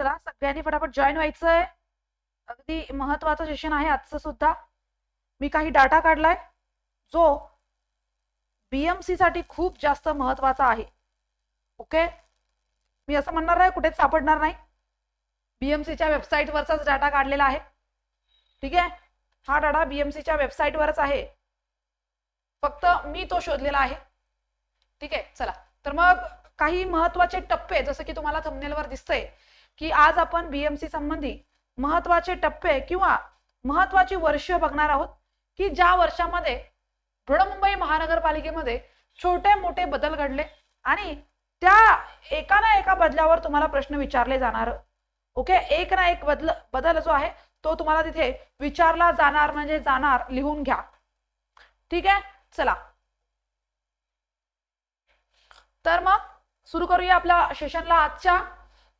चला सगळ्यांनी फटाफट जॉईन व्हायचंय. अगदी महत्वाचं सेशन आहे आजचं सुद्धा. मी काही डाटा काढलाय. जो बीएमसी साठी खूप जास्त महत्त्वाचा आहे. ओके मी असं म्हणणार नाही कुठेच सापडणार नाही. बीएमसीच्या वेबसाईटवरचाच डाटा काढलेला आहे. ठीक आहे? हा डाटा बीएमसीच्या वेबसाईटवरच आहे. फक्त मी तो शोधलेला आहे. ठीक आहे? चला. तर मग काही महत्त्वाचे टप्पे जसं की तुम्हाला थंबनेलवर दिसतंय की आज आपण बीएमसी संबंधी महत्त्वाचे टप्पे किंवा महत्वाची वर्ष बघणार आहोत की ज्या वर्षामध्ये बृहमुंबई महानगरपालिकेमध्ये छोटे मोठे बदल घडले आणि त्या एका ना एका बदलावर तुम्हाला प्रश्न विचारले जाणार. ओके? एक ना एक बदल बदल जो आहे तो तुम्हाला तिथे विचारला जाणार म्हणजे जाणार. लिहून घ्या. ठीक आहे? चला. तर मग सुरू करूया आपल्या सेशनला आजच्या.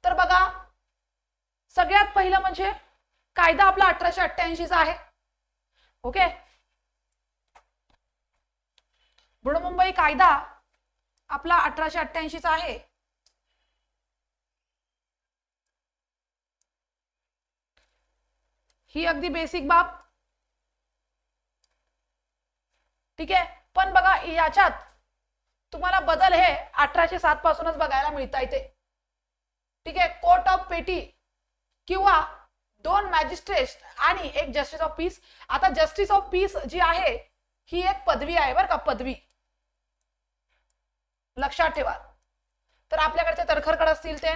तर बघा सगळ्यात पहिलं म्हणजे कायदा आपला अठराशे अठ्ठ्याऐंशीचा आहे. ओके? बृहमुंबई कायदा आपला अठराशे अठ्ठ्याऐंशीचा आहे. ही अगदी बेसिक बाब. ठीक आहे? पण बघा याच्यात तुम्हाला बदल हे अठराशे सात पासूनच बघायला मिळता येते ठीक आहे? कोर्ट ऑफ पेटी किंवा दोन मॅजिस्ट्रेट आणि एक जस्टिस ऑफ पीस आता जस्टिस ऑफ पीस जी आहे ही एक पदवी आहे बरं का पदवी. लक्षात ठेवा. तर आपल्याकडचे तरखरकड असतील ते.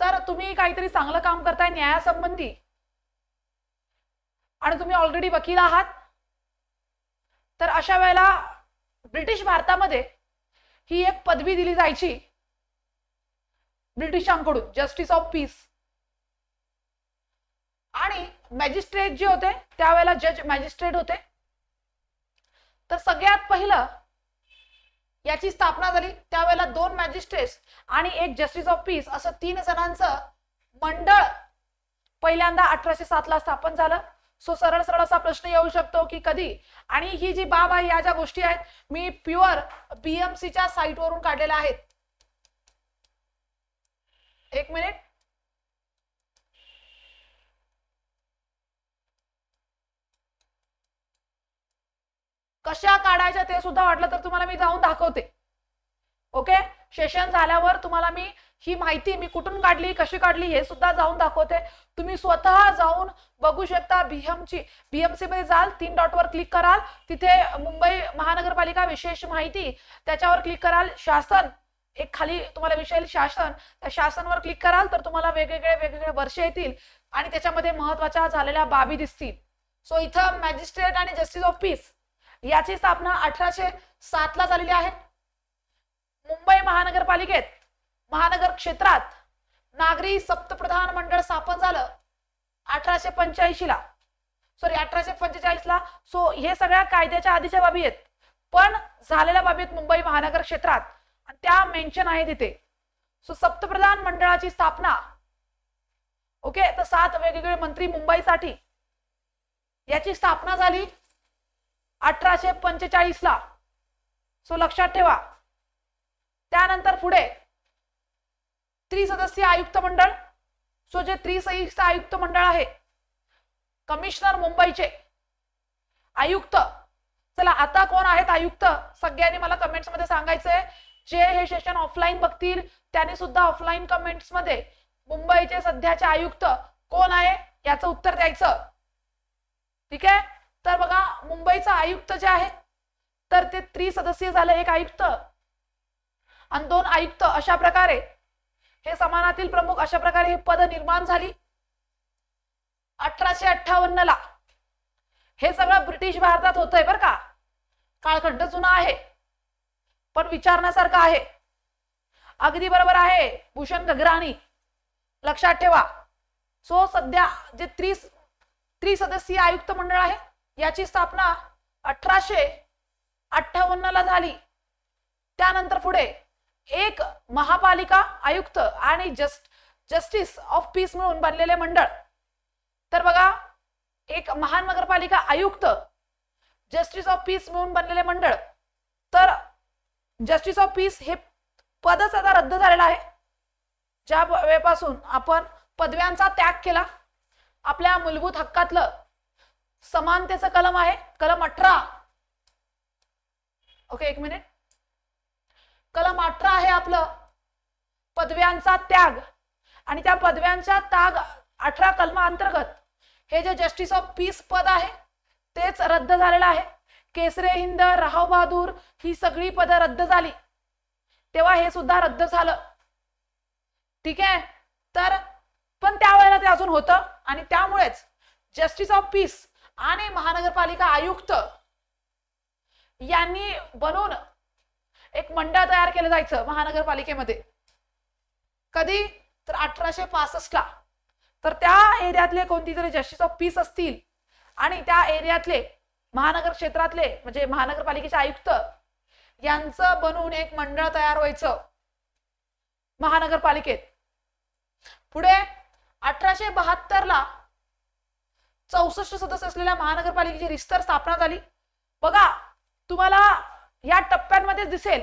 तर तुम्ही काहीतरी चांगलं काम करताय न्यायासंबंधी. आणि तुम्ही ऑलरेडी वकील आहात. तर अशा वेळेला ब्रिटिश भारतामध्ये ही एक पदवी दिली जायची. ब्रिटिशांकडून जस्टिस ऑफ पीस आणि मॅजिस्ट्रेट जे होते त्यावेळेला जज मॅजिस्ट्रेट होते. तर सगळ्यात पहिलं याची स्थापना झाली. त्यावेळेला दोन मॅजिस्ट्रेट आणि एक जस्टिस ऑफ पीस असं तीन जणांचं मंडळ पहिल्यांदा अठराशे सातला स्थापन झालं. सो सरळ सरळ असा प्रश्न येऊ शकतो की कधी? आणि ही जी बाब आहे या ज्या गोष्टी आहेत मी प्युअर बीएमसीच्या साईटवरून काढलेल्या आहेत. एक मिनिट कशा काढायच्या ते सुद्धा वाटलं तर तुम्हाला मी जाऊन दाखवते. ओके सेशन झाल्यावर तुम्हाला मी ही माहिती मी कुठून काढली कशी काढली हे सुद्धा जाऊन दाखवते. तुम्ही स्वतः जाऊन बघू शकता बीएमची बीएमसी मध्ये जाल तीन डॉटवर क्लिक कराल. तिथे मुंबई महानगरपालिका विशेष माहिती त्याच्यावर क्लिक कराल. शासन एक खाली तुम्हाला विषय शासन. त्या शासनवर क्लिक कराल तर तुम्हाला वेगवेगळे वेगवेगळे वर्ष येतील आणि त्याच्यामध्ये महत्त्वाच्या झालेल्या बाबी दिसतील. सो इथं मॅजिस्ट्रेट आणि जस्टिस ऑफ पीस याची स्थापना अठराशे सात ला झालेली आहे. मुंबई महानगरपालिकेत महानगर क्षेत्रात नागरी सप्तप्रधान मंडळ स्थापन झालं अठराशे पंच्याऐंशी ला सॉरी अठराशे पंचेचाळीस ला सो हे सगळ्या कायद्याच्या आधीच्या बाबी आहेत. पण झालेल्या बाबी आहेत मुंबई महानगर क्षेत्रात. आणि त्या मेन्शन आहे तिथे सो सप्तप्रधान मंडळाची स्थापना. ओके तर सात वेगवेगळे मंत्री मुंबईसाठी. याची स्थापना झाली अठराशे पंचेचाळीस ला. सो लक्षात ठेवा. त्यानंतर पुढे त्रिसदस्यीय आयुक्त मंडळ. सो जे त्रिसदस्यीय आयुक्त मंडळ आहे कमिशनर मुंबईचे. आयुक्त चला आता कोण आहेत आयुक्त? सगळ्यांनी मला कमेंट्समध्ये सांगायचंय. जे हे सेशन ऑफलाईन बघतील त्यांनी सुद्धा ऑफलाईन कमेंट्समध्ये मुंबईचे सध्याचे आयुक्त कोण आहे याचं उत्तर द्यायचं. ठीक आहे? तर बघा मुंबईचा आयुक्त जे आहे तर ते त्रिसदस्यीय झालं एक आयुक्त. आणि दोन आयुक्त अशा प्रकारे हे समानातील प्रमुख अशा प्रकारे हे पद निर्माण झाली. अठराशे अठ्ठावन्न ला हे सगळं ब्रिटिश भारतात होतंय बरं का. काळखंड जुना आहे पण विचारण्यासारखं आहे. अगदी बरोबर आहे भूषण गगराणी. लक्षात ठेवा सो सध्या जे त्रिस त्रिसदस्यीय आयुक्त मंडळ आहे याची स्थापना अठराशे अठ्ठावन्न ला झाली. त्यानंतर पुढे एक महापालिका आयुक्त आणि जस्ट जस्टिस ऑफ पीस मिळून बनलेले मंडळ. तर बघा एक महानगरपालिका आयुक्त जस्टिस ऑफ पीस मिळून बनलेले मंडळ. तर जस्टिस ऑफ पीस हे पदच आता रद्द झालेलं आहे. ज्या वेळेपासून आपण पदव्यांचा त्याग केला आपल्या मूलभूत हक्कातलं समानतेचं कलम आहे. कलम अठरा. ओके एक मिनिट कलम अठरा आहे आपलं. पदव्यांचा त्याग. आणि त्या पदव्यांच्या त्याग अठरा कलमाअंतर्गत हे जे जस्टिस ऑफ पीस पद आहे तेच रद्द झालेलं आहे. केसरे हिंद राव बहादूर ही सगळी पदं रद्द झाली. तेव्हा हे सुद्धा रद्द झालं. ठीक आहे? तर पण त्यावेळेला ते अजून होतं. आणि त्यामुळेच जस्टिस ऑफ पीस आणि महानगरपालिका आयुक्त यांनी बनवून एक मंडळ तयार केलं जायचं महानगरपालिकेमध्ये. कधी? तर अठराशे पासष्टला. तर त्या एरियातले कोणती तरी जस्टिस ऑफ पीस असतील आणि त्या एरियातले महानगर क्षेत्रातले म्हणजे महानगरपालिकेचे आयुक्त यांचं बनवून एक मंडळ तयार व्हायचं महानगरपालिकेत. पुढे अठराशे बहात्तरला चौसष्ट सदस्य असलेल्या महानगरपालिकेची रिस्तर स्थापना झाली बघा तुम्हाला या टप्प्यांमध्ये दिसेल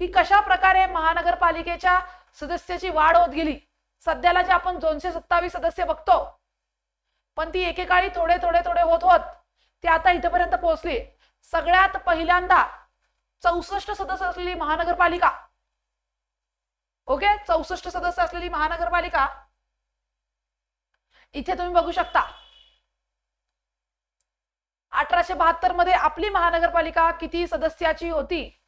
की कशा प्रकारे महानगरपालिकेच्या सदस्याची वाढ होत गेली. सध्याला जे आपण दोनशे सत्तावीस सदस्य बघतो पण ती एकेकाळी थोडे थोडे थोडे होत होत ते आता इथपर्यंत पोहोचली. सगळ्यात पहिल्यांदा चौसष्ट सदस्य असलेली महानगरपालिका ओके? चौसष्ट सदस्य असलेली महानगरपालिका इथे तुम्ही बघू शकता. अठराशे बहात्तरमध्ये आपली महानगरपालिका किती सदस्याची होती?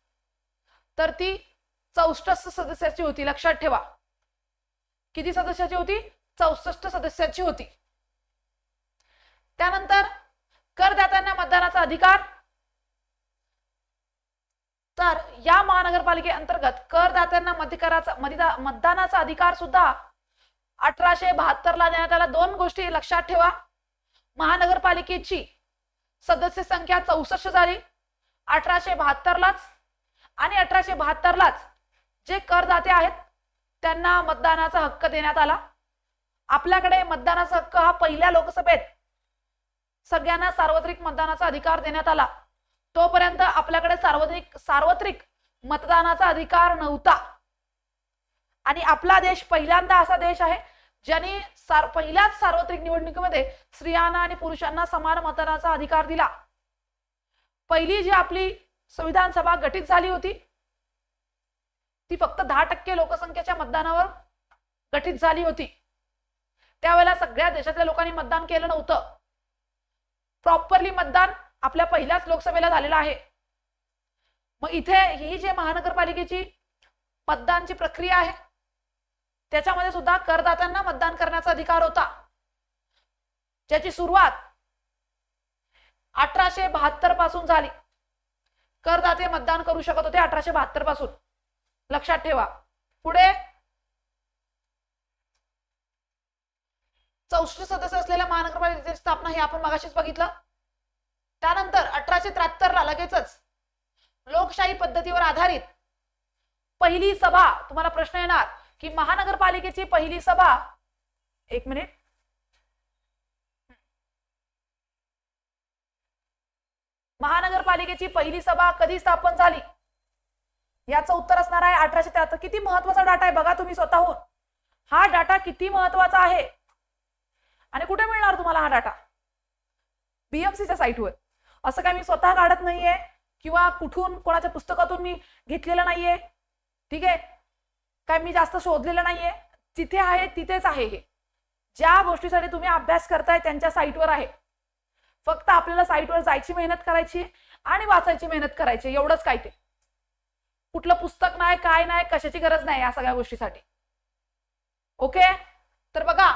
तर ती चौसष्ट सदस्याची होती. लक्षात ठेवा. किती सदस्याची होती? चौसष्ट सदस्याची होती. त्यानंतर करदात्यांना मतदानाचा अधिकार. तर या महानगरपालिके अंतर्गत करदात्यांना मतदाराचा मधिदा- मतदानाचा अधिकार सुद्धा अठराशे बहात्तर ला देण्यात आला. दोन गोष्टी लक्षात ठेवा. महानगरपालिकेची सदस्य संख्या चौसष्ट झाली. अठराशे बहात्तरलाच आणि अठराशे बहात्तरलाच जे करदाते आहेत त्यांना मतदानाचा हक्क देण्यात आला. आपल्याकडे मतदानाचा हक्क हा पहिल्या लोकसभेत सगळ्यांना सार्वत्रिक मतदानाचा अधिकार देण्यात आला. तोपर्यंत आपल्याकडे सार्वत्रिक सार्वत्रिक मतदानाचा अधिकार नव्हता. आणि आपला देश पहिल्यांदा असा देश आहे ज्यांनी सार पहिल्याच सार्वत्रिक निवडणुकीमध्ये स्त्रियांना आणि पुरुषांना समान मतदानाचा अधिकार दिला. पहिली जी आपली संविधान सभा गठीत झाली होती ती फक्त दहा टक्के लोकसंख्येच्या मतदानावर गठीत झाली होती. त्यावेळेला सगळ्या देशातल्या लोकांनी मतदान केलं नव्हतं. प्रॉपरली मतदान आपल्या पहिल्याच लोकसभेला झालेलं आहे. मग इथे ही जे महानगरपालिकेची मतदानची प्रक्रिया आहे त्याच्यामध्ये सुद्धा करदात्यांना मतदान करण्याचा अधिकार होता. ज्याची सुरुवात अठराशे बहात्तरपासून झाली. करदाते मतदान करू शकत होते अठराशे बहात्तरपासून. लक्षात ठेवा. पुढे चौसष्ट सदस्य असलेल्या महानगरपालिकेची स्थापना हे आपण मगाशीच बघितलं. त्यानंतर अठराशे त्र्याहत्तर ला लगेचच लोकशाही पद्धतीवर आधारित पहिली सभा तुम्हाला प्रश्न येणार. की महानगरपालिकेची पहिली सभा. एक मिनिट. महानगरपालिकेची पहिली सभा कधी स्थापन झाली? याचं उत्तर असणार आहे अठराशे त्र्याहत्तर. किती महत्त्वाचा डाटा आहे बघा तुम्ही स्वतःहून. हा डाटा किती महत्त्वाचा आहे? आणि कुठे मिळणार तुम्हाला हा डाटा बीएमसीच्या साईटवर असं काय मी स्वतः काढत नाहीये? किंवा कुठून कोणाच्या पुस्तकातून मी घेतलेलं नाहीये? ठीक आहे? काय मी जास्त शोधलेलं नाहीये. जिथे आहे तिथेच आहे हे. ज्या गोष्टीसाठी तुम्ही अभ्यास करताय त्यांच्या साईटवर आहे. फक्त आपल्याला साईटवर जायची मेहनत करायची आणि वाचायची मेहनत करायची एवढंच काय ते. कुठलं पुस्तक नाही काय नाही कशाची गरज नाही या सगळ्या गोष्टीसाठी. ओके? तर बघा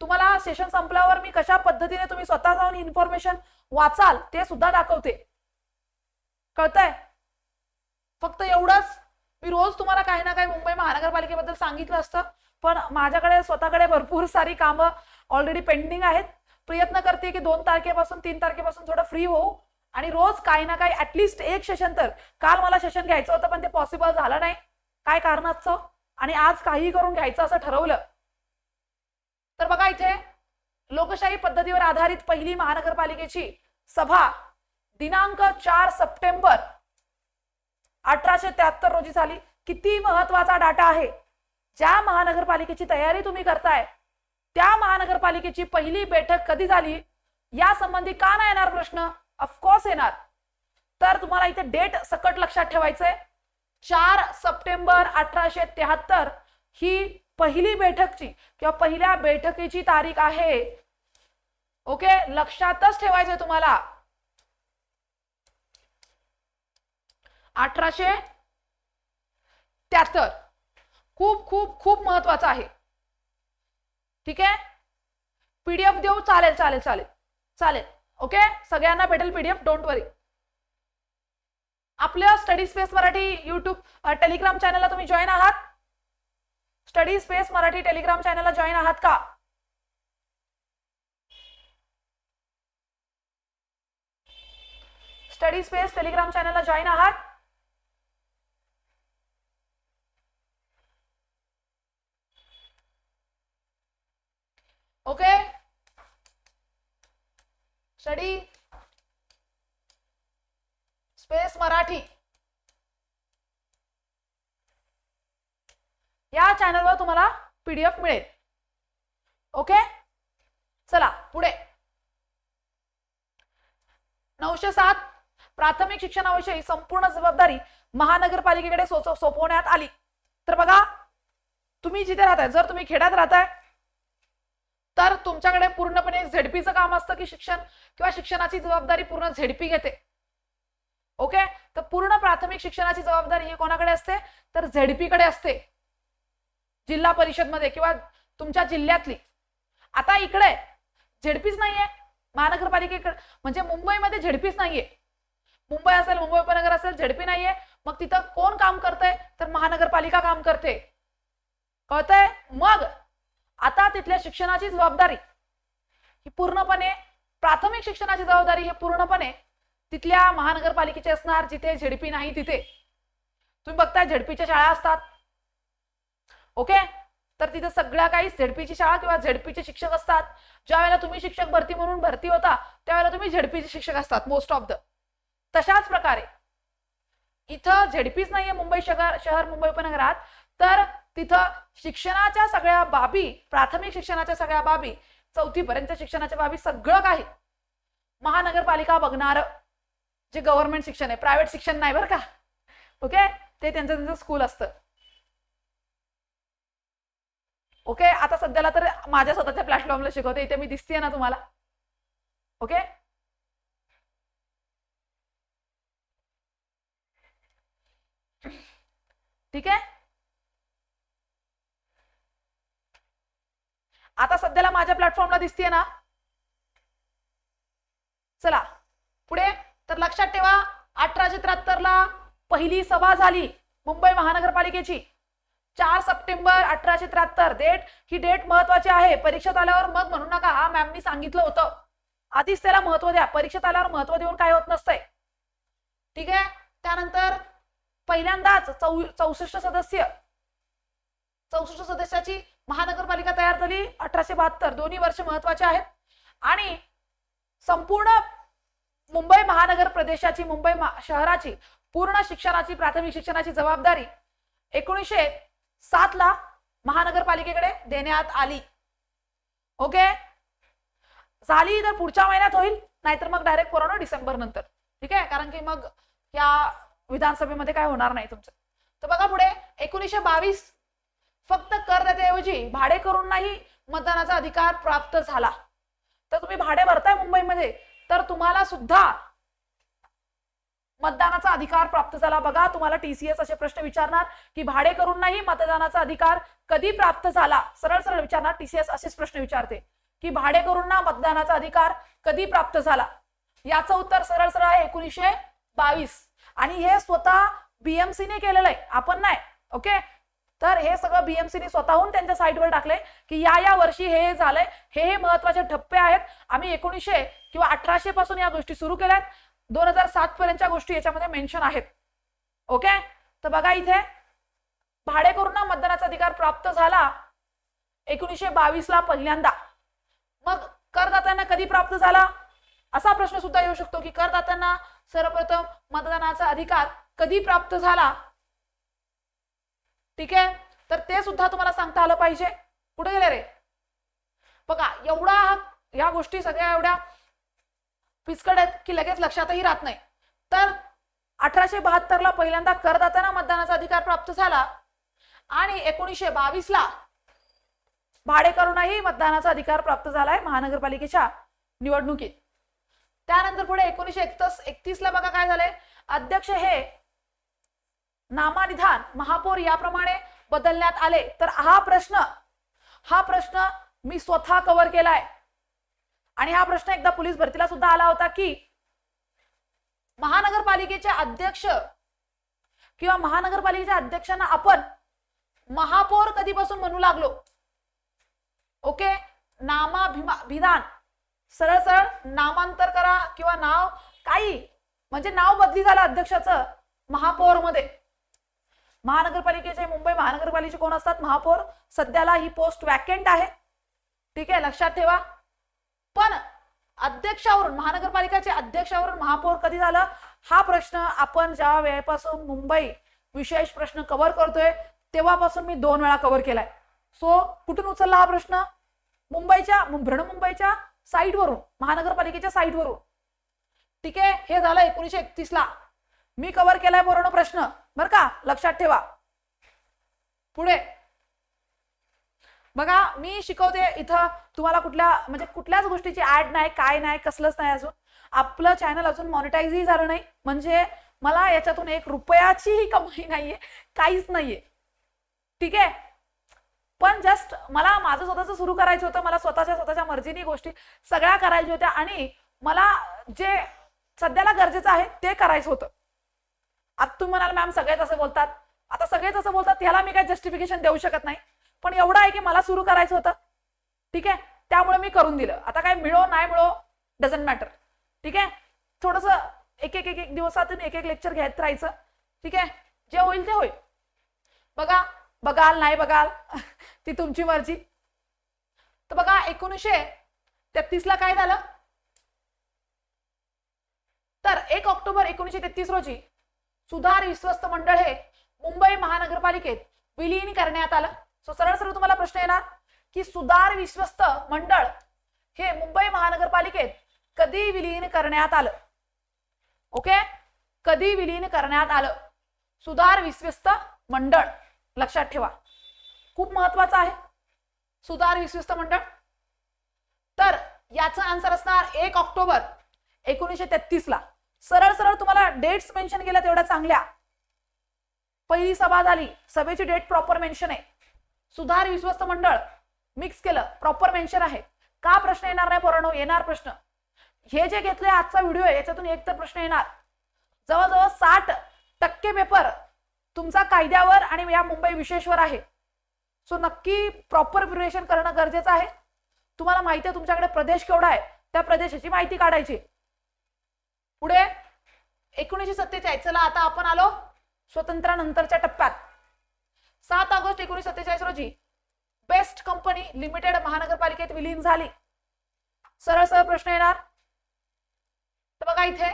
तुम्हाला सेशन संपल्यावर मी कशा पद्धतीने तुम्ही स्वतः जाऊन इन्फॉर्मेशन वाचाल ते सुद्धा दाखवते. कळतंय? फक्त एवढंच. मी रोज तुम्हाला काही ना काही मुंबई महानगरपालिकेबद्दल सांगितलं असतं पण माझ्याकडे स्वतःकडे भरपूर सारी कामं ऑलरेडी पेंडिंग आहेत. प्रयत्न करते की दोन तारखेपासून तीन तारखेपासून थोडं फ्री होऊ. आणि रोज काही ना काही ऍटलिस्ट एक सेशन तर. काल मला सेशन घ्यायचं होतं पण ते पॉसिबल झालं नाही. काय कारणाचं आणि आज काहीही करून घ्यायचं असं ठरवलं. तर बघा इथे लोकशाही पद्धतीवर आधारित पहिली महानगरपालिकेची सभा दिनांक चार सप्टेंबर अठराशे त्र्याहत्तर रोजी झाली. किती महत्त्वाचा डाटा आहे. ज्या महानगरपालिकेची तयारी तुम्ही करताय त्या महानगरपालिकेची पहिली बैठक कधी झाली? या संबंधी का नाही येणार प्रश्न? ऑफकोर्स येणार. तर तुम्हाला इथे डेट सकट लक्षात ठेवायचंय. चार सप्टेंबर अठराशे त्र्याहत्तर ही पहिली बैठकची किंवा पहिल्या बैठकीची तारीख आहे. ओके लक्षातच ठेवायचंय तुम्हाला. अठराशे त्याहत्तर. खूप खूप खूप महत्वाचं आहे. ठीक आहे? पीडीएफ देऊ? चालेल चालेल चालेल. चालेल. ओके? सगळ्यांना भेटेल पीडीएफ डोंट वरी आपल्या study space Marathi YouTube Telegram चॅनलला तुम्ही जॉईन आहात? स्टडी स्पेस मराठी टेलिग्राम चॅनलला जॉईन आहात का? स्टडी स्पेस टेलिग्राम चॅनलला जॉईन आहात? ओके? Study space Marathi. या चॅनलवर तुम्हाला पीडीएफ मिळेल. ओके? चला पुढे. नऊशे सात. प्राथमिक शिक्षणाविषयी संपूर्ण जबाबदारी महानगरपालिकेकडे सोपवण्यात आली. तर बघा तुम्ही जिथे राहताय जर तुम्ही खेड्यात राहताय तर तुमच्याकडे पूर्णपणे झेडपीचं काम असतं की शिक्षण? किंवा शिक्षणाची जबाबदारी पूर्ण झेडपी घेते? ओके तर पूर्ण प्राथमिक शिक्षणाची जबाबदारी ही कोणाकडे असते? तर झेडपीकडे असते. जिल्हा परिषदमध्ये किंवा तुमच्या जिल्ह्यातली. आता इकडे झेडपीच नाहीये. महानगरपालिकेकडे म्हणजे मुंबईमध्ये झेडपीच नाहीये. मुंबई असेल मुंबई उपनगर असेल झेडपी नाहीये. मग तिथं कोण काम करतंय? तर महानगरपालिका काम करते. कळतंय? मग आता तिथल्या शिक्षणाची जबाबदारी. ही पूर्णपणे प्राथमिक शिक्षणाची जबाबदारी ही पूर्णपणे तिथल्या महानगरपालिकेची असणार जिथे झेडपी नाही तिथे. तुम्ही बघताय झेडपीच्या शाळा असतात. ओके? तर तिथे सगळ्या काही झेडपीची शाळा किंवा झेडपीचे शिक्षक असतात. ज्या वेळेला तुम्ही शिक्षक भरती म्हणून भरती होता त्यावेळेला तुम्ही झेडपीचे शिक्षक असतात मोस्ट ऑफ द तशाच प्रकारे इथं झेडपीच नाहीये मुंबई शहर शहर मुंबई उपनगरात तर तिथं शिक्षणाच्या सगळ्या बाबी प्राथमिक शिक्षणाच्या सगळ्या बाबी चौथीपर्यंत शिक्षणाच्या बाबी सगळं काही महानगरपालिका बघणार. जे गव्हर्नमेंट शिक्षण आहे प्रायव्हेट शिक्षण नाही बरं का. ओके? ते त्यांचं त्यांचं स्कूल असतं. ओके? आता सध्याला तर माझ्या स्वतःच्या प्लॅटफॉर्मला शिकवते. इथे मी दिसतेय ना तुम्हाला. ओके? ठीक आहे? आता सध्याला माझ्या प्लॅटफॉर्मला दिसतीये ना? चला पुढे. तर लक्षात ठेवा अठराशे त्र्याहत्तर ला पहिली सभा झाली मुंबई महानगरपालिकेची. चार सप्टेंबर अठराशे त्र्याहत्तर. डेट ही डेट महत्वाची आहे. परीक्षेत आल्यावर मग म्हणू नका. हा मॅमनी सांगितलं होतं. आधीच त्याला महत्त्व द्या. परीक्षेत आल्यावर महत्त्व देऊन काय होत नसतंय. ठीक आहे? त्यानंतर पहिल्यांदाच चौ चौसष्ट सदस्य. चौसष्ट सदस्याची महानगरपालिका तयार झाली. अठराशे बहात्तर. दोन्ही वर्ष महत्त्वाचे आहेत. आणि संपूर्ण मुंबई महानगर प्रदेशाची मुंबई शहराची पूर्ण शिक्षणाची प्राथमिक शिक्षणाची जबाबदारी एकोणीसशे सात ला महानगरपालिकेकडे देण्यात आली. ओके? झाली तर पुढच्या महिन्यात होईल नाहीतर मग डायरेक्ट कोरोना डिसेंबर नंतर. ठीक आहे? कारण की मग या विधानसभेमध्ये काय होणार नाही तुमचं. तर बघा पुढे एकोणीसशे बावीस फक्त करदात्याऐवजी भाडे मतदानाचा अधिकार प्राप्त झाला. तर तुम्ही भाडे भरताय मुंबईमध्ये तर तुम्हाला सुद्धा मतदानाचा अधिकार प्राप्त झाला. बघा तुम्हाला टीसीएस असे प्रश्न विचारणार की भाडे करूनही मतदानाचा अधिकार कधी प्राप्त झाला? सरळ सरळ विचारणार टीसीएस असेच प्रश्न विचारते की भाडे करून ना मतदानाचा अधिकार कधी प्राप्त झाला? याचं उत्तर सरळ सरळ आहे एकोणीसशे बावीस. आणि हे स्वतः बीएमसीने केलेलं आहे. आपण नाही ओके? तर हे सगळं बीएमसीने स्वतःहून त्यांच्या साईटवर टाकले की या या वर्षी हे हे झालंय हे हे महत्त्वाचे ठप्पे आहेत. आम्ही एकोणीसशे किंवा अठराशे पासून या गोष्टी सुरू केल्यात. दोन हजार सात पर्यंतच्या गोष्टी याच्यामध्ये मेन्शन आहेत. ओके? तर बघा इथे भाडेकरूंना मतदानाचा अधिकार प्राप्त झाला एकोणीसशे बावीस ला पहिल्यांदा. मग करदात्यांना कधी प्राप्त झाला? असा प्रश्न सुद्धा येऊ शकतो की करदात्यांना सर्वप्रथम मतदानाचा अधिकार कधी प्राप्त झाला? ठीक आहे? तर ते सुद्धा तुम्हाला सांगता आलं पाहिजे. कुठे गेले रे? बघा एवढा हा- या गोष्टी सगळ्या एवढ्या पिचकट आहेत की लगेच लक्षातही राहत नाही. तर अठराशे बहात्तरला पहिल्यांदा करदात्यांना मतदानाचा अधिकार प्राप्त झाला आणि एकोणीसशे बावीसला भाडेकरूंनाही मतदानाचा अधिकार प्राप्त झालाय महानगरपालिकेच्या निवडणुकीत. त्यानंतर पुढे एकोणीसशे एकतीस एकतीसला बघा काय झालंय. अध्यक्ष हे नामानिधान महापौर याप्रमाणे बदलण्यात आले. तर हा प्रश्न हा प्रश्न मी स्वतः कव्हर केलाय. आणि हा प्रश्न एकदा पोलीस भरतीला सुद्धा आला होता की महानगरपालिकेचे अध्यक्ष किंवा महानगरपालिकेच्या अध्यक्षांना आपण महापौर कधीपासून म्हणू लागलो? ओके? नामाभिमाभिधान सरळ सरळ नामांतर करा किंवा नाव काही म्हणजे नाव बदली झालं अध्यक्षाचं महापौरमध्ये महानगरपालिकेचे मुंबई महानगरपालिकेचे कोण असतात? महापौर. सध्याला ही पोस्ट वॅकेंट आहे. ठीक आहे? लक्षात ठेवा. पण अध्यक्षावरून महानगरपालिकेचे अध्यक्षावरून महापौर कधी झालं? हा प्रश्न आपण ज्या वेळेपासून मुंबई विशेष प्रश्न कव्हर करतोय तेव्हापासून मी दोन वेळा कव्हर केलाय. सो कुठून उचलला हा प्रश्न? मुंबईच्या मुंबईच्या साईटवरून महानगरपालिकेच्या साईटवरून ठीक आहे? हे झालं एकोणीशे एकतीस ला मी कव्हर केलाय पूर्ण प्रश्न. बर का? लक्षात ठेवा. पुढे. बघा मी शिकवते इथं तुम्हाला कुठल्या म्हणजे कुठल्याच गोष्टीची ऍड नाही काय नाही कसलंच नाही अजून. आपलं चॅनल अजून मॉनिटाईजही झालं नाही. म्हणजे मला याच्यातून एक रुपयाचीही कमाई नाहीये काहीच नाहीये. ठीक आहे? पण जस्ट मला माझं स्वतःच सुरू करायचं होतं मला स्वतःच्या स्वतःच्या मर्जीने गोष्टी सगळ्या करायच्या होत्या आणि मला जे सध्याला गरजेचं आहे ते करायचं होतं. आता तुम्ही म्हणाल मॅम सगळेच असं बोलतात. आता सगळेच असं बोलतात ह्याला मी काही जस्टिफिकेशन देऊ शकत नाही. पण एवढं आहे की मला सुरू करायचं होतं. ठीक आहे? त्यामुळे मी करून दिलं. आता काय मिळो नाही मिळो डझंट मॅटर ठीक आहे? थोडस एक एक एक एक दिवसातून एक एक लेक्चर घेत राहायचं. ठीक आहे? जे होईल ते होईल. बघा बघाल नाही बघाल ती तुमची मर्जी. तर बघा एकोणीसशे तेहतीस ला काय झालं? तर एक ऑक्टोबर एकोणीसशे तेहतीस रोजी सुधार विश्वस्त मंडळ हे मुंबई महानगरपालिकेत विलीन करण्यात आलं. सो सरळ सरळ तुम्हाला प्रश्न येणार की सुधार विश्वस्त मंडळ हे मुंबई महानगरपालिकेत कधी विलीन करण्यात आलं? ओके कधी विलीन करण्यात आलं? सुधार विश्वस्त मंडळ. लक्षात ठेवा. खूप महत्वाचं आहे. सुधार विश्वस्त मंडळ. तर याचं आन्सर असणार एक ऑक्टोबर एकोणीसशे तेहतीस ला सरळ सरळ तुम्हाला डेट्स मेन्शन केल्या तेवढ्या चांगल्या. पहिली सभा झाली सभेची डेट प्रॉपर मेन्शन आहे. सुधार विश्वस्त मंडळ मिक्स केलं प्रॉपर मेन्शन आहे. का प्रश्न येणार नाही पोरांनो? येणार प्रश्न. हे जे घेतलंय आजचा व्हिडिओ आहे याच्यातून एक तर प्रश्न येणार. जवळजवळ साठ टक्के पेपर तुमचा कायद्यावर आणि या मुंबई विशेषवर आहे. सो नक्की प्रॉपर प्रिपरेशन करणं गरजेचं आहे. तुम्हाला माहिती आहे तुमच्याकडे प्रदेश केवढा आहे. त्या प्रदेशाची माहिती काढायची. पुढे एकोणीसशे सत्तेचाळीस चला आता आपण आलो स्वतंत्रानंतरच्या टप्प्यात. सात ऑगस्ट एकोणीसशे सत्तेचाळीस रोजी बेस्ट कंपनी लिमिटेड महानगरपालिकेत विलीन झाली. सरळ सरळ प्रश्न येणार. तर बघा इथे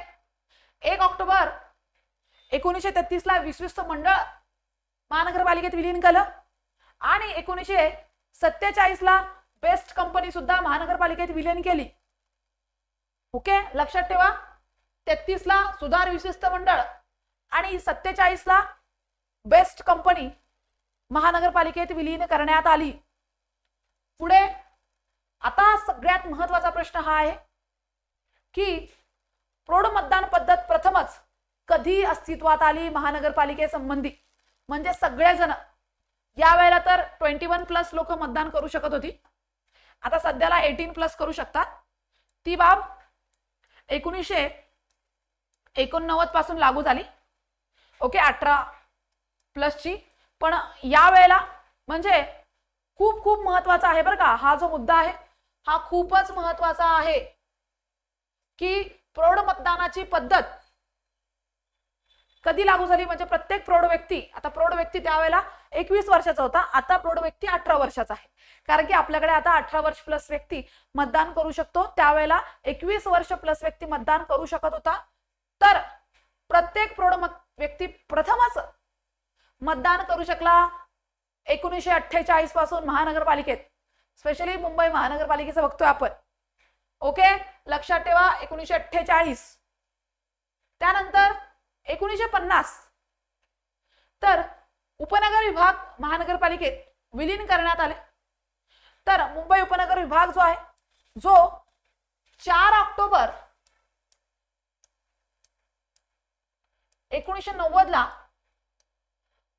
एक ऑक्टोबर एकोणीसशे तेहतीस ला विश्वस्त मंडळ महानगरपालिकेत विलीन केलं. आणि एकोणीसशे सत्तेचाळीस ला बेस्ट कंपनी सुद्धा महानगरपालिकेत विलीन केली. ओके? लक्षात ठेवा. तेहतीस ला सुधार विशिष्ट मंडळ आणि सत्तेचाळीस ला बेस्ट कंपनी महानगरपालिकेत विलीन करण्यात आली. पुढे आता सगळ्यात महत्त्वाचा प्रश्न हा आहे की प्रौढ मतदान पद्धत प्रथमच कधी अस्तित्वात आली महानगरपालिकेसंबंधी म्हणजे सगळेजण. या वेळेला तर ट्वेंटी वन प्लस लोक मतदान करू शकत होती. आता सध्याला एटीन प्लस करू शकतात. ती बाब एकोणीसशे एकोणनव्वदपासून लागू झाली. ओके अठरा प्लसची पण या वेळेला म्हणजे खूप खूप महत्त्वाचा आहे बरं का. हा जो मुद्दा आहे हा खूपच महत्त्वाचा आहे. की प्रौढ मतदानाची पद्धत कधी लागू झाली? म्हणजे प्रत्येक प्रौढ व्यक्ती आता प्रौढ व्यक्ती त्यावेळेला एकवीस वर्षाचा होता. आता प्रौढ व्यक्ती अठरा वर्षाचा आहे. कारण की आपल्याकडे आता अठरा वर्ष प्लस व्यक्ती मतदान करू शकतो. त्यावेळेला एकवीस वर्ष प्लस व्यक्ती मतदान करू शकत होता. प्रत्येक प्रौढ व्यक्ती प्रथमच मतदान करू शकला एकोणीसशे अठ्ठेचाळीसपासून महानगरपालिकेत. स्पेशली मुंबई महानगरपालिकेचं बघतोय आपण. ओके लक्षात ठेवा एकोणीसशे अठ्ठेचाळीस. त्यानंतर एकोणीसशे पन्नास. तर उपनगर विभाग महानगरपालिकेत विलीन करण्यात आले. तर मुंबई उपनगर विभाग जो आहे जो चार ऑक्टोबर एकोणीसशे नव्वद ला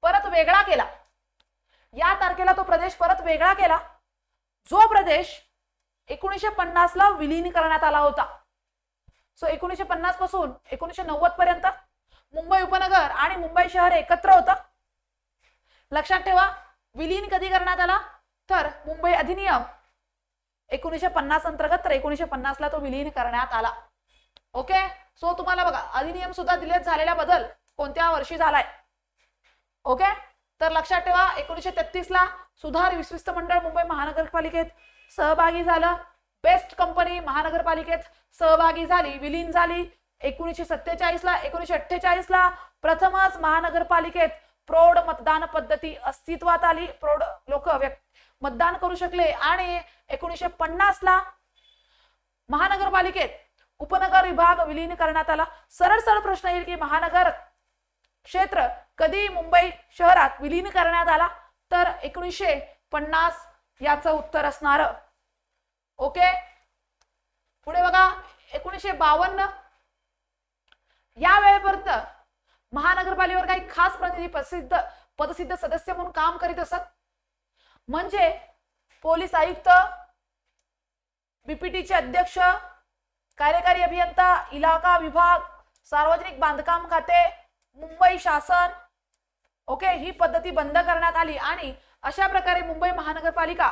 परत वेगळा केला. या तारखेला तो प्रदेश परत वेगळा केला. जो प्रदेश एकोणीसशे पन्नास ला विलीन करण्यात आला होता. सो एकोणीसशे पन्नासपासून एकोणीसशे नव्वद पर्यंत मुंबई उपनगर आणि मुंबई शहर एकत्र होतं. लक्षात ठेवा विलीन कधी करण्यात आला? तर मुंबई अधिनियम एकोणीसशे पन्नास अंतर्गत तर एकोणीसशे पन्नास ला तो विलीन करण्यात आला. ओके सो तुम्हाला बघा अधिनियम सुद्धा दिलेत झालेला बदल कोणत्या वर्षी झालाय? ओके? तर लक्षात ठेवा एकोणीसशे तेहतीस ला सुधार विश्वस्त मंडळ मुंबई महानगरपालिकेत सहभागी झालं. बेस्ट कंपनी महानगरपालिकेत सहभागी झाली विलीन झाली. एकोणीसशे सत्तेचाळीस ला एकोणीसशे अठ्ठेचाळीस ला प्रथमच महानगरपालिकेत प्रौढ मतदान पद्धती अस्तित्वात आली. प्रौढ लोक मतदान करू शकले. आणि एकोणीसशे पन्नास ला महानगरपालिकेत उपनगर विभाग विलीन करण्यात आला. सरळ सरळ प्रश्न येईल की महानगर क्षेत्र कधी मुंबई शहरात विलीन करण्यात आला? तर एकोणीसशे पन्नास याचं उत्तर असणार. ओके? पुढे बघा. एकोणीसशे बावन्न या वेळेपर्यंत महानगरपालिकेवर काही खास प्रतिनिधी प्रसिद्ध पदसिद्ध सदस्य म्हणून काम करीत असत. म्हणजे पोलीस आयुक्त बीपीटीचे अध्यक्ष कार्यकारी अभियंता इलाका विभाग सार्वजनिक बांधकाम खाते मुंबई शासन. ओके ही पद्धती बंद करण्यात आली आणि अशा प्रकारे मुंबई महानगरपालिका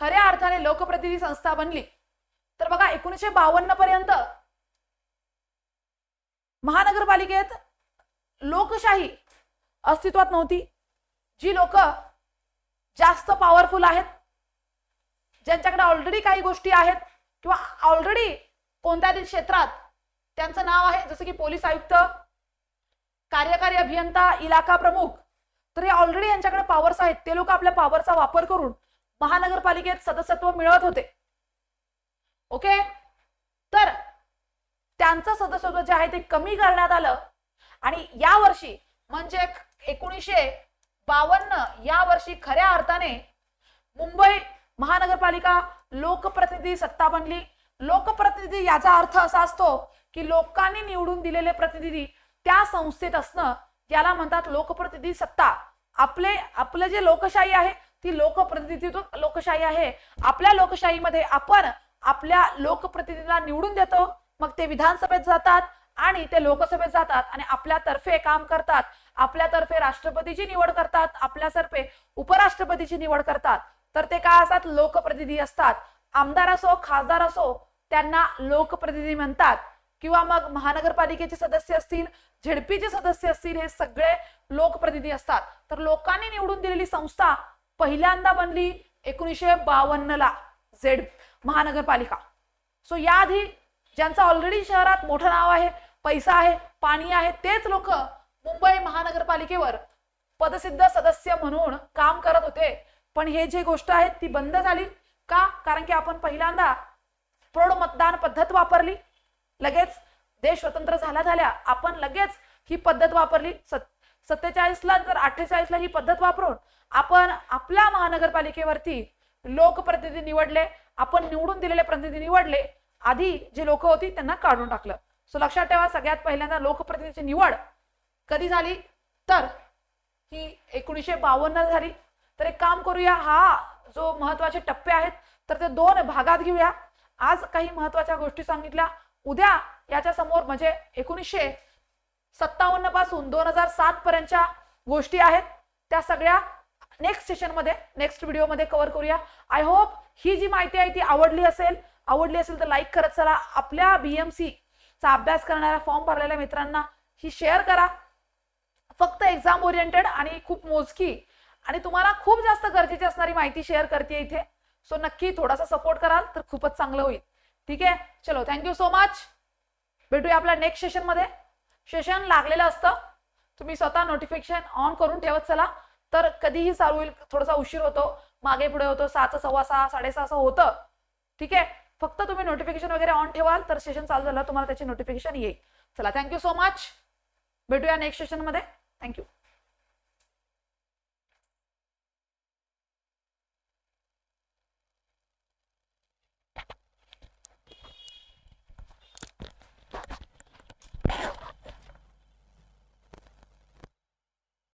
खऱ्या अर्थाने लोकप्रतिनिधी संस्था बनली. तर बघा एकोणीसशे बावन्न पर्यंत महानगरपालिकेत लोकशाही अस्तित्वात नव्हती. जी लोक जास्त पॉवरफुल आहेत ज्यांच्याकडे ऑलरेडी काही गोष्टी आहेत किंवा ऑलरेडी कोणत्या क्षेत्रात त्यांचं नाव आहे जसं की पोलीस आयुक्त कार्यकारी अभियंता इलाका प्रमुख तर हे ऑलरेडी यांच्याकडे पॉवर्स आहेत. ते लोक आपल्या पॉवरचा वापर करून महानगरपालिकेत सदस्यत्व मिळवत होते. ओके? तर त्यांचं सदस्यत्व जे आहे ते कमी करण्यात आलं. आणि या वर्षी म्हणजे एकोणीसशे बावन्न या वर्षी खऱ्या अर्थाने मुंबई महानगरपालिका लोकप्रतिनिधी सत्ता बनली. लोकप्रतिनिधी याचा अर्थ असा असतो की लोकांनी निवडून दिलेले प्रतिनिधी त्या संस्थेत असणं याला म्हणतात लोकप्रतिनिधी सत्ता. आपले आपलं जे लोकशाही आहे ती लोकप्रतिनिधीतून लोकशाही आहे. आपल्या लोकशाहीमध्ये आपण आपल्या लोकप्रतिनिधीला निवडून देतो मग ते विधानसभेत जातात आणि ते लोकसभेत जातात आणि आपल्यातर्फे काम करतात. आपल्यातर्फे राष्ट्रपतीची निवड करतात आपल्यातर्फे उपराष्ट्रपतीची निवड करतात. तर ते काय असतात? लोकप्रतिनिधी असतात. आमदार असो खासदार असो त्यांना लोकप्रतिनिधी म्हणतात. किंवा मग महानगरपालिकेचे सदस्य असतील झेडपीचे सदस्य असतील हे सगळे लोकप्रतिनिधी असतात. तर लोकांनी निवडून दिलेली संस्था पहिल्यांदा बनली एकोणीसशे बावन्न ला झेड महानगरपालिका. सो याआधी ज्यांचं ऑलरेडी शहरात मोठं नाव आहे पैसा आहे पाणी आहे तेच लोक मुंबई महानगरपालिकेवर पदसिद्ध सदस्य म्हणून काम करत होते. पण हे जे गोष्ट आहे ती बंद झाली. का? कारण की आपण पहिल्यांदा प्रौढ मतदान पद्धत वापरली लगेच देश स्वतंत्र झाला झाल्या आपण लगेच ही पद्धत वापरली. सत्तेचाळीसला तर अठ्ठेचाळीसला ही पद्धत वापरून आपण आपल्या महानगरपालिकेवरती लोकप्रतिनिधी निवडले आपण निवडून दिलेले प्रतिनिधी निवडले आधी जे लोक होती त्यांना काढून टाकलं. सो लक्षात ठेवा सगळ्यात पहिल्यांदा लोकप्रतिनिधीची निवड कधी झाली? तर ही एकोणीसशे बावन्न झाली. तर एक काम करूया हा जो महत्त्वाचे टप्पे आहेत तर ते दोन भागात घेऊया. आज काही महत्त्वाच्या गोष्टी सांगितल्या. उद्या याच्या समोर म्हणजे एकोणीसशे सत्तावन्नपासून दोन हजार सात पर्यंतच्या गोष्टी आहेत. त्या सगळ्या नेक्स्ट सेशनमध्ये नेक्स्ट व्हिडिओमध्ये कव्हर करूया. आय होप ही जी माहिती आहे ती आवडली असेल. आवडली असेल तर लाईक करत चला. आपल्या बीएमसी चा अभ्यास करणाऱ्या फॉर्म भरलेल्या मित्रांना ही शेअर करा. फक्त एक्झाम ओरिएंटेड आणि खूप मोजकी आणि तुम्हाला खूप जास्त गरजेची असणारी माहिती शेअर करते इथे. सो नक्की थोडासा सपोर्ट कराल तर खूपच चांगलं होईल. ठीक आहे? चलो थँक्यू सो मच भेटूया आपल्या नेक्स्ट सेशनमध्ये. सेशन लागलेलं असतं. तुम्ही स्वतः नोटिफिकेशन ऑन करून ठेवत चला. तर कधीही चालू होईल थोडासा उशीर होतो मागे पुढे होतो सहाचा सव्वा सहा साडेसहा असं होतं. ठीक आहे? फक्त तुम्ही नोटिफिकेशन वगैरे ऑन ठेवाल तर सेशन चालू झालं तुम्हाला त्याची नोटिफिकेशन येईल. चला थँक्यू सो मच भेटूया नेक्स्ट सेशनमध्ये थँक्यू